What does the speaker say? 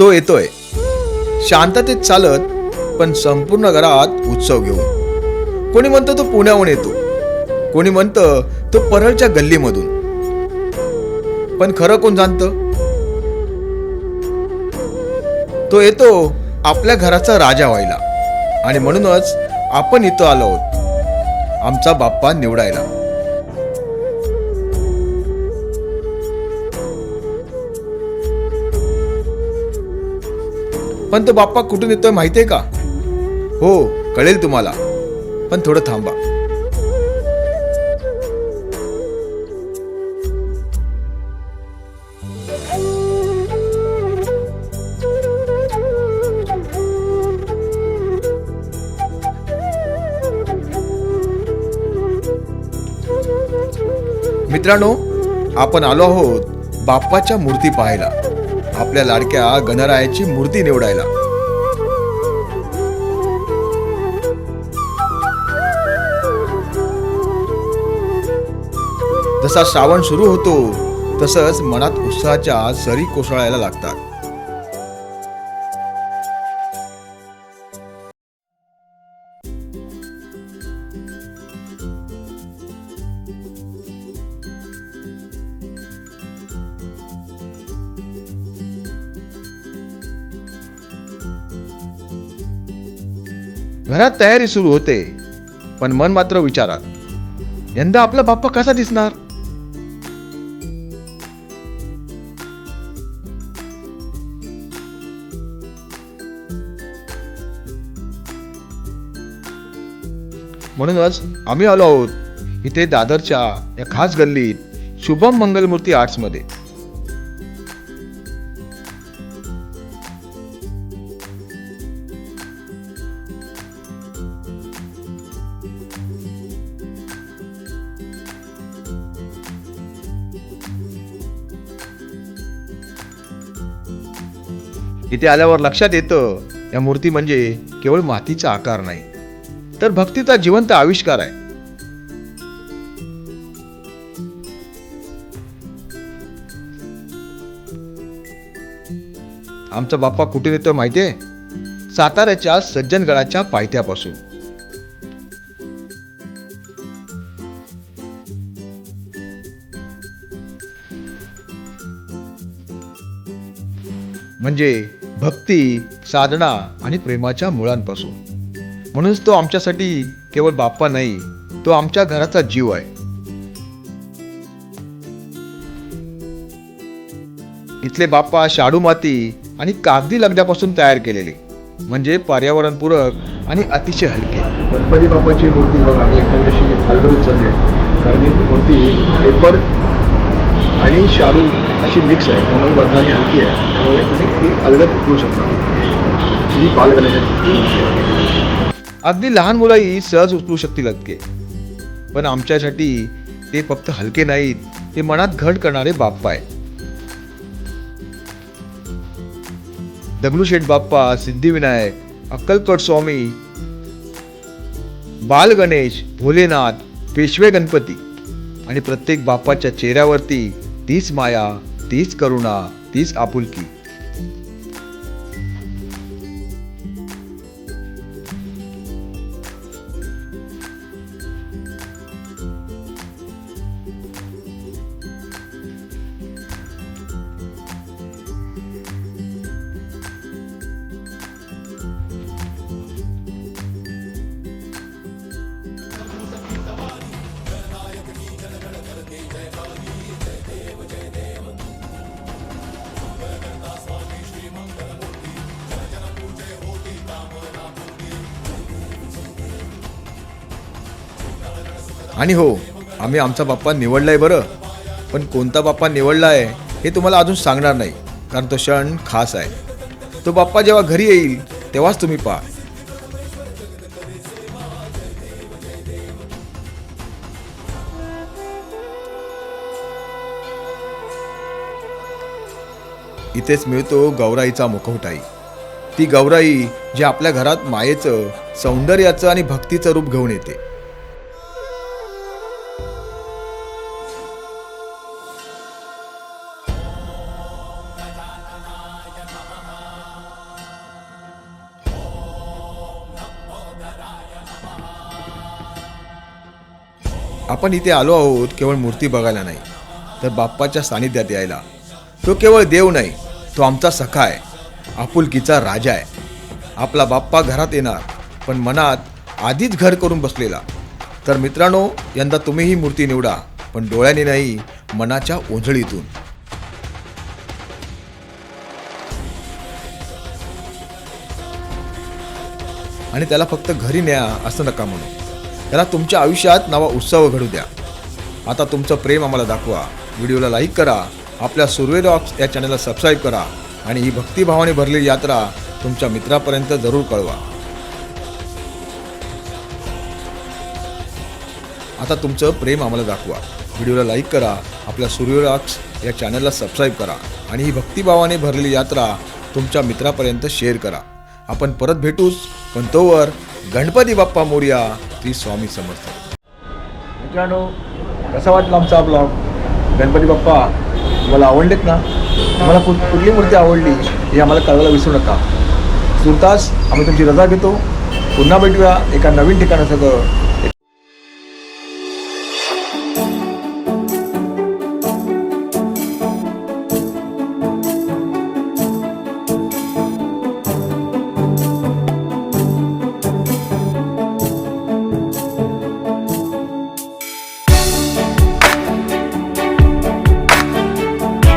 तो येतोय. शांततेत चालत पण संपूर्ण घरात उत्सव घेऊन. कोणी म्हणतं तो पुण्याहून येतो. कोणी म्हणतं तो परळच्या गल्लीमधून. पण खरं कोण जाणतं? तो येतो आपल्या घराचा राजा व्हायला. आणि म्हणूनच आपण इथं आलो आहोत. आमचा बाप्पा निवडायला. पण तो बाप्पा कुठून येतोय माहितीये का? हो कळेल तुम्हाला. पण थोडं थांबा. मित्रांनो आपण आलो आहोत बाप्पाच्या मूर्ती पाहायला. आपल्या लाडक्या गणरायाची मूर्ती निवडायला. जसा श्रावण सुरू होतो तसंच मनात उत्साहाच्या सरी कोसळायला लागतात. घरात तयारी सुरू होते पण मन मात्र विचारात यंदा आपला बाप्पा कसा दिसणार? म्हणूनच आम्ही आलो आहोत इथे दादरच्या या खास गल्लीत शुभम मंगलमूर्ती आर्ट्समध्ये. इथे आल्यावर लक्षात येतं या मूर्ती म्हणजे केवळ मातीचा आकार नाही. तर भक्तीचा जिवंत आविष्कार आहे. आमचा बाप्पा कुठे येतो माहितीये? साताऱ्याच्या सज्जनगडाच्या पायथ्यापासून. म्हणजे भक्ती साधना आणि प्रेमाच्या मुळांपासून. म्हणूनच तो आमच्यासाठी केवळ बाप्पा नाही तो आमच्या घराचा जीव आहे. इथले बाप्पा शाडू माती आणि कागदी लगद्यापासून तयार केलेले म्हणजे पर्यावरणपूरक आणि अतिशय हलके. गणपती बाप्पाची मूर्ती बघा मी एखाद्याशी हलगडून चालली कारण ही मूर्ती पेपर आणि शाहरुख अशी मिक्स आहे. म्हणून बदलाने हलकी आहे. त्यामुळे तुम्ही ती अलगद करू शकता. ही पाल करण्यासाठी अगदी लहान मुलंही सहज उचलू शकतील इतके पण आमच्यासाठी ते फक्त हलके नाहीत ते मनात घट करणारे बाप्पा आहे दगडूशेठ बाप्पा सिद्धिविनायक अक्कलकोट स्वामी बाल गणेश भोलेनाथ पेशवे गणपती आणि प्रत्येक बाप्पाच्या चेहऱ्यावरती तीच माया तीच करुणा तीच आपुलकी. आणि हो आम्ही आमचा बाप्पा निवडलाय बरं पण कोणता बाप्पा निवडलाय हे तुम्हाला अजून सांगणार नाही कारण तो क्षण खास आहे. तो बाप्पा जेव्हा घरी येईल तेव्हाच तुम्ही पहा. इथेच मिळतो गौराईचा मुखवटाई. ती गौराई जी आपल्या घरात मायेचं सौंदर्याचं आणि भक्तीचं रूप घेऊन येते. आपण इथे आलो आहोत केवळ मूर्ती बघायला नाही तर बाप्पाच्या सानिध्यात यायला. तो केवळ देव नाही तो आमचा सखा आहे आपुलकीचा राजा आहे. आपला बाप्पा घरात येणार पण मनात आधीच घर करून बसलेला. तर मित्रांनो यंदा तुम्ही ही मूर्ती निवडा पण डोळ्याने नाही मनाच्या ओंजळीतून आणि त्याला फक्त घरी न्या असं नका म्हणू. याला तुमच्या आयुष्यात नवा उत्सव घडू द्या. आता तुमचं प्रेम आम्हाला दाखवा. व्हिडिओला लाईक करा. आपल्या सुर्वे रॉक्स या चॅनलला सबस्क्राईब करा. आणि ही भक्तिभावाने भरलेली यात्रा तुमच्या मित्रापर्यंत जरूर कळवा. आता तुमचं प्रेम आम्हाला दाखवा. व्हिडिओला लाईक करा. आपल्या सूर्य या चॅनलला सबस्क्राईब करा. आणि ही भक्तिभावाने भरलेली यात्रा तुमच्या मित्रापर्यंत शेअर करा. आपण परत भेटूच. पण तोवर गणपती बाप्पा मोर्या श्री स्वामी समर्थ. मित्रांनो कसा वाटला आमचा ब्लॉग गणपती बाप्पा तुम्हाला आवडलेत ना? तुम्हाला कुठली मूर्ती आवडली हे आम्हाला कळवायला विसरू नका. सुरतास आम्ही तुमची रजा घेतो. पुन्हा भेटूया एका नवीन ठिकाणासह